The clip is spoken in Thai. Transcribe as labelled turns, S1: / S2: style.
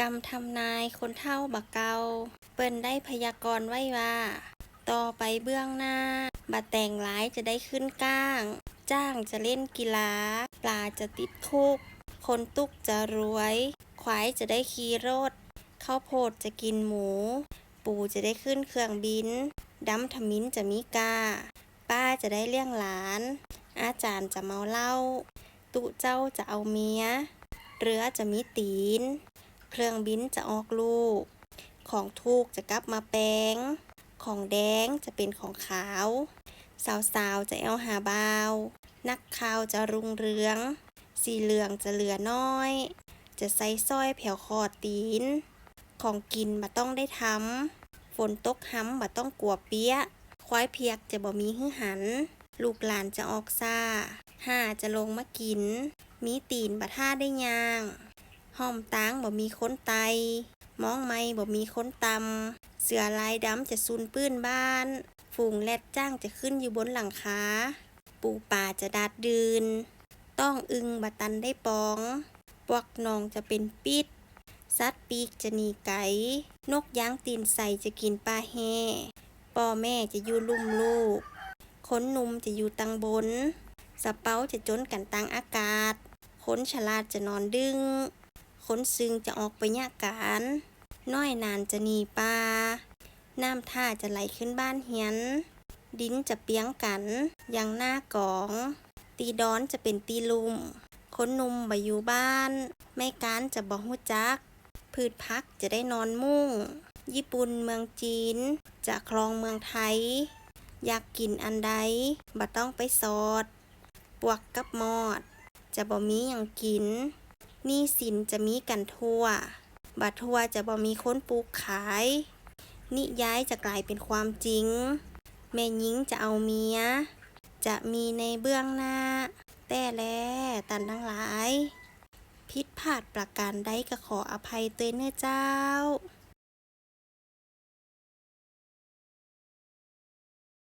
S1: กรรมทำนายคนเท่าบักเกา เปิ้นได้พยากรณ์ไว้ว่า ต่อไปเบื้องหน้าบัแต่งร้ายจะได้ขึ้นก้าง จ้างจะเล่นกีฬา ปลาจะติดคุก คนตุกจะรวย ควายจะได้ขี่รถข้าวโพดจะกินหมู ปูจะได้ขึ้นเครื่องบินดำทมินจะมีกา ป้าจะได้เลี้ยงหลาน อาจารย์จะเมาเหล้า ตุเจ้าจะเอาเมีย เรือจะมีตีน เครื่องบินจะออกลูก ของถูกจะกลับมาแปลง ของแดงจะเป็นของขาว สาวๆจะเอาหาบาว นักข่าวจะรุงเรือง สีเหลืองจะเหลือน้อย จะใส่สร้อยแผ่วคอตีน ของกินมาต้องได้ทำฝนตกห้ำมาต้องกลัวเปี้ยควายเพียกจะบ่มีหื้อหัน ลูกหลานจะออกซ่า ห่าจะลงมากิน มีตีนบะท่าได้ยาง ห้อมตางบ่มีค้นไต มองไม่บ่มีค้นตำ เสือลายดำจะซุนปื้นบ้าน ฝูงแรดจ้างจะขึ้นอยู่บนหลังคา ปูป่าจะดัดดืน ต้องอึงบะตันได้ปอง ปวกนองจะเป็นปิดสัตว์ปีกจะหนีไก่ นกย้างตีนใส่จะกินปลาแห่ป่อแม่จะอยู่ลุ่มลูก ขนนุ่มจะอยู่ตังบน สะเป้าจะจนกันตังอากาศ ขนฉลาดจะนอนดึง ขนซึ่งจะออกไปยากการน้อยนานจะหนีปลาน้ำท่าจะไหลขึ้นบ้านเฮียน ดินจะเปียงกันอย่างหน้ากอง ตีดอนจะเป็นตีลุมคนนุ่มบ่อยู่บ้าน ไม่การจะบ่หูจัก พืชพักจะได้นอนมุ่ง ญี่ปุ่นเมืองจีน จะครองเมืองไทย อยากกินอันใดบ่ต้องไปสอด ปวกกับมอด จะบ่มีอย่างกิน นี่สินจะมีกันทั่ว บัดทั่วจะบ่มีค้นปลูกขาย นิย้ายจะกลายเป็นความจริง แม่หญิงจะเอาเมีย จะมีในเบื้องหน้า แต่แลตันทั้งหลาย พิษพลาดประการใดก็ขออภัยเตยเนื้อเจ้า